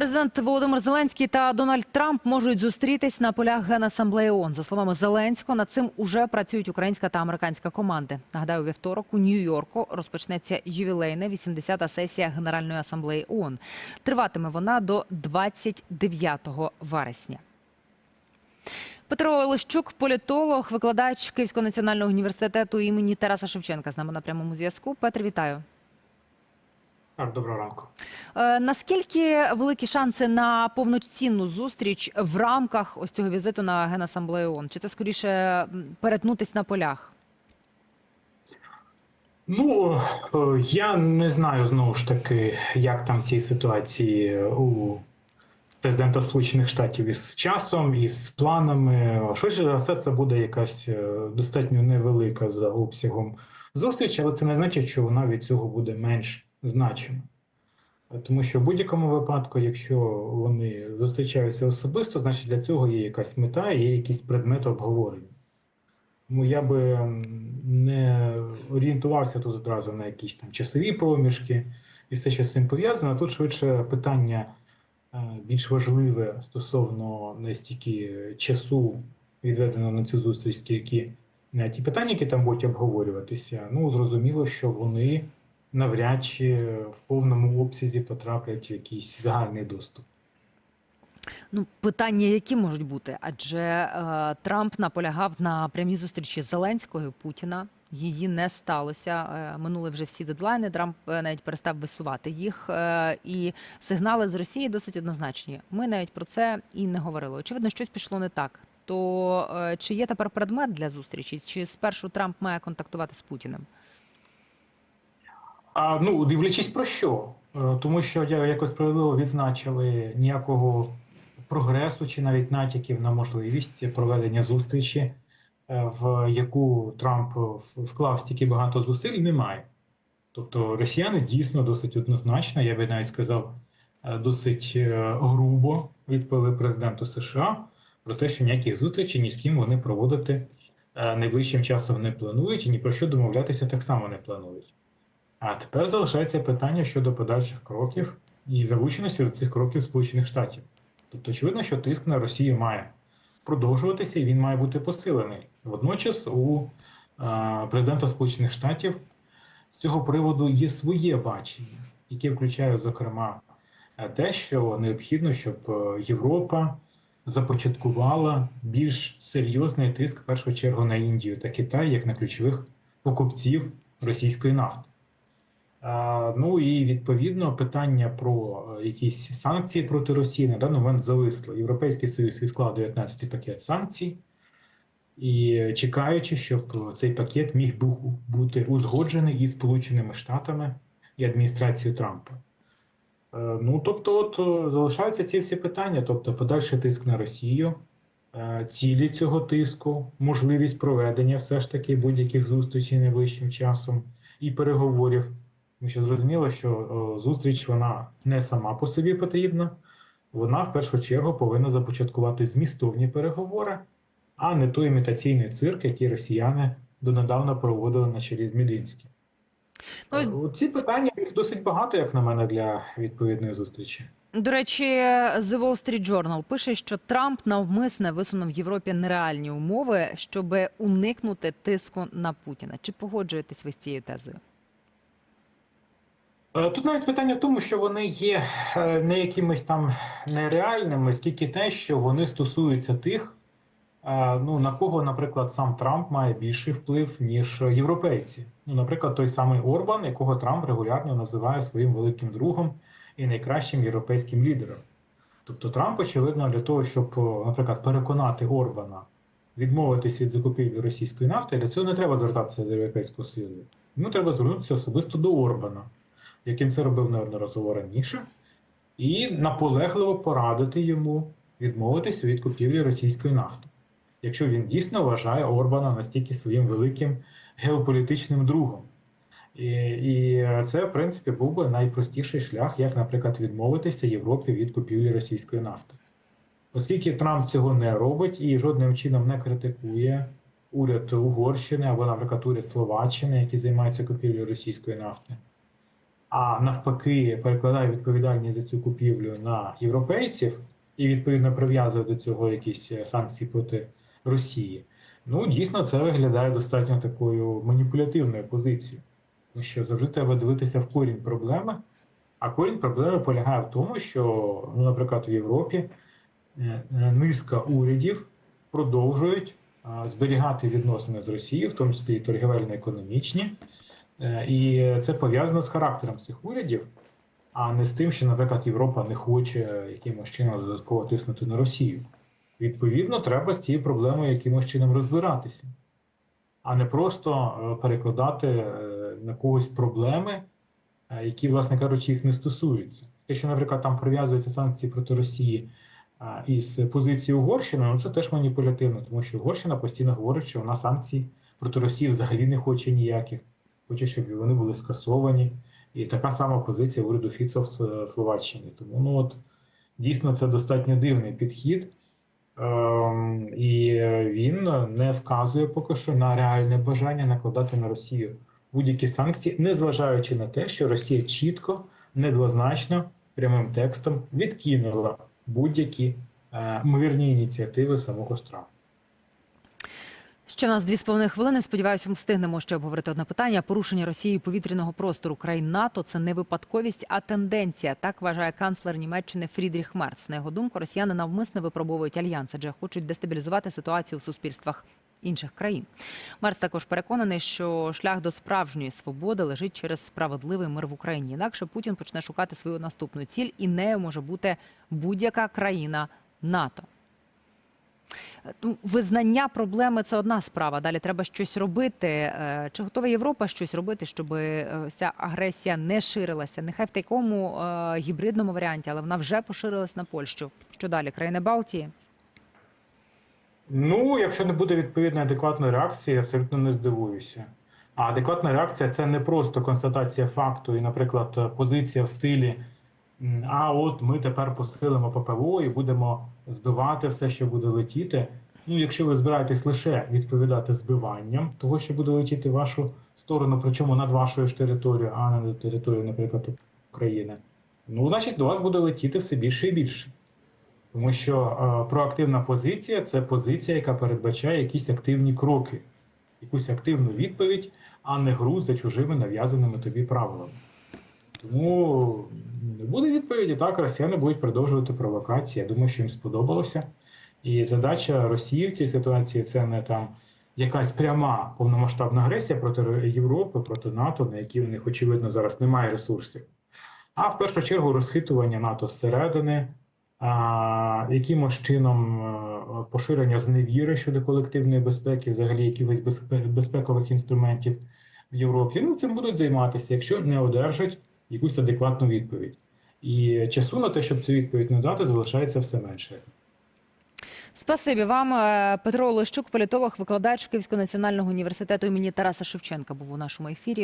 Президент Володимир Зеленський та Дональд Трамп можуть зустрітись на полях Генасамблеї ООН. За словами Зеленського, над цим уже працюють українська та американська команди. Нагадаю, вівторок у Нью-Йорку розпочнеться ювілейна 80-та сесія Генеральної асамблеї ООН. Триватиме вона до 29 вересня. Петро Олещук, політолог, викладач Київського національного університету імені Тараса Шевченка. З нами на прямому зв'язку. Петр, вітаю. Доброго ранку. Е, Наскільки великі шанси на повноцінну зустріч в рамках ось цього візиту на Генасамблею ООН? Чи це скоріше перетнутись на полях? Ну е, я не знаю знову ж таки, як там ці ситуації у президента Сполучених Штатів із часом, із планами. Швидше за все, це буде якась е, достатньо невелика за обсягом зустріч, але це не значить, що вона від цього буде менш значима. Е, Тому що в будь-якому випадку, якщо вони зустрічаються особисто, значить для цього є якась мета, є якийсь предмет обговорення. Тому я би не орієнтувався тут одразу на якісь там часові проміжки і все, що з цим пов'язано. Тут швидше питання е, більш важливе стосовно не стільки часу, відведеного на цю зустріч, скільки е, ті питання, які там будуть обговорюватися. Ну, зрозуміло, що вони навряд чи в повному обсязі потраплять в якийсь загальний доступ. Ну, питання, які можуть бути, адже е, Трамп наполягав на прямій зустрічі Зеленського і Путіна. Її не сталося. Е, Минули вже всі дедлайни. Трамп е, навіть перестав висувати їх. Е, І сигнали з Росії досить однозначні. Ми навіть про це і не говорили. Очевидно, щось пішло не так. То чи є тепер предмет для зустрічі? Чи спершу Трамп має контактувати з Путіним? А ну, дивлячись про що? Е, Тому що якось справедливо відзначили ніякого прогресу чи навіть натяків на можливість проведення зустрічі, е, в яку Трамп вклав стільки багато зусиль, немає. Тобто росіяни дійсно досить однозначно, я би навіть сказав, е, досить грубо відповіли президенту США про те, що ніяких зустрічей ні з ким вони проводити найближчим часом не планують і ні про що домовлятися так само не планують. А тепер залишається питання щодо подальших кроків і залученості до цих кроків Сполучених Штатів. Тобто, очевидно, що тиск на Росію має продовжуватися і він має бути посилений. Водночас у е, президента Сполучених Штатів з цього приводу є своє бачення, яке включає, зокрема, е, те, що необхідно, щоб е, Європа започаткувала більш серйозний тиск в першу чергу на Індію та Китай як на ключових покупців російської нафти. Ну і відповідно питання про е, якісь санкції проти Росії на даний момент зависло. Європейський Союз відклав 19-й пакет санкцій, і чекаючи, щоб цей пакет міг бу- бути узгоджений із Сполученими Штатами і адміністрацією Трампа. Е, Ну тобто, от е, залишаються ці всі питання, тобто подальший тиск на Росію, цілі цього тиску, можливість проведення все ж таки будь-яких зустрічей найближчим часом і переговорів. Тому що зрозуміло, що е, зустріч вона не сама по собі потрібна, вона в першу чергу повинна започаткувати змістовні переговори, а не той імітаційний цирк, який росіяни донедавна проводили на чолі з Мединським. Ну, Ці питання їх досить багато, як на мене, для відповідної зустрічі. До речі, The Wall Street Journal пише, що Трамп навмисне висунув Європі нереальні умови, щоб уникнути тиску на Путіна. Чи погоджуєтесь ви з цією тезою? Е, Тут навіть питання в тому, що вони є е, не якимись там нереальними, скільки те, що вони стосуються тих, е, ну на кого, наприклад, сам Трамп має більший вплив, ніж європейці. Ну, наприклад, той самий Орбан, якого Трамп регулярно називає своїм великим другом і найкращим європейським лідером. Тобто Трамп, очевидно, для того, щоб, наприклад, переконати Орбана відмовитись від закупівлі російської нафти, для цього не треба звертатися до Європейського Союзу. Йому треба звернутися особисто до Орбана як він це робив неодноразово раніше, і наполегливо порадити йому відмовитися від купівлі російської нафти, якщо він дійсно вважає Орбана настільки своїм великим геополітичним другом. І, і це, в принципі, був би найпростіший шлях, як, наприклад, відмовитися Європі від купівлі російської нафти. Оскільки Трамп цього не робить і жодним чином не критикує уряд Угорщини або, наприклад, уряд Словаччини, який займається купівлею російської нафти. А навпаки перекладає відповідальність за цю купівлю на європейців і відповідно прив'язує до цього якісь е, санкції проти Росії. Ну, дійсно, це виглядає достатньо такою маніпулятивною позицією. Тому що завжди треба дивитися в корінь проблеми. А корінь проблеми полягає в тому, що, ну, наприклад, в Європі е, е, низка урядів продовжують зберігати відносини з Росією, в тому числі і торгівельно-економічні. Е, І це пов'язано з характером цих урядів, а не з тим, що, наприклад, Європа не хоче якимось чином додатково тиснути на Росію. Відповідно, треба з цією проблемою якимось чином розбиратися, а не просто е, перекладати е, на когось проблеми, які, власне кажучи, їх не стосуються. Те, що, наприклад, там прив'язуються санкції проти Росії із позиції Угорщини, ну це теж маніпулятивно, тому що Угорщина постійно говорить, що вона санкцій проти Росії взагалі не хоче ніяких, хоче, щоб вони були скасовані. І така сама позиція уряду Фіцо в С- Словаччині. Тому ну от дійсно це достатньо дивний підхід. Ем, і він не вказує поки що на реальне бажання накладати на Росію будь-які санкції, незважаючи на те, що Росія чітко, недвозначно, прямим текстом відкинула будь-які е, ініціативи самого Трампа. Ще в нас дві з половиною хвилини. Сподіваюся, ми встигнемо ще обговорити одне питання. Порушення Росією повітряного простору країн НАТО це не випадковість, а тенденція. Так вважає канцлер Німеччини Фрідріх Мерц. На його думку, росіяни навмисно випробовують альянс, адже хочуть дестабілізувати ситуацію у суспільствах інших країн. Мерц також переконаний, що шлях до справжньої свободи лежить через справедливий мир в Україні. Інакше Путін почне шукати свою наступну ціль, і нею може бути будь-яка країна НАТО. Визнання проблеми це одна справа. Далі треба щось робити. Е, Чи готова Європа щось робити, щоб е, ця агресія не ширилася? Нехай в такому е, гібридному варіанті, але вона вже поширилась на Польщу. Що далі? Країни Балтії? Ну, якщо не буде відповідної адекватної реакції, я абсолютно не здивуюся. А адекватна реакція це не просто констатація факту і, наприклад, позиція в стилі. А от ми тепер посилимо ППО і будемо збивати все, що буде летіти. Ну, якщо ви збираєтесь лише відповідати збиванням того, що буде летіти в вашу сторону, причому над вашою ж територією, а не над територією, наприклад, України, ну, значить, до вас буде летіти все більше і більше. Тому що е, проактивна позиція це позиція, яка передбачає якісь активні кроки, якусь активну відповідь, а не гру за чужими нав'язаними тобі правилами. Тому не буде відповіді, так, росіяни будуть продовжувати провокації. Я думаю, що їм сподобалося. І задача Росії в цій ситуації це не там якась пряма повномасштабна агресія проти Європи, проти НАТО, на які в них, очевидно, зараз немає ресурсів. А в першу чергу розхитування НАТО зсередини, а, якимось чином е, поширення зневіри щодо колективної безпеки, взагалі якихось безпе- безпекових інструментів в Європі. Ну, цим будуть займатися, якщо не одержать якусь адекватну відповідь. І часу на те, щоб цю відповідь надати, залишається все менше. Спасибі вам, Е, Петро Олещук, політолог, викладач Київського національного університету імені Тараса Шевченка, був у нашому ефірі.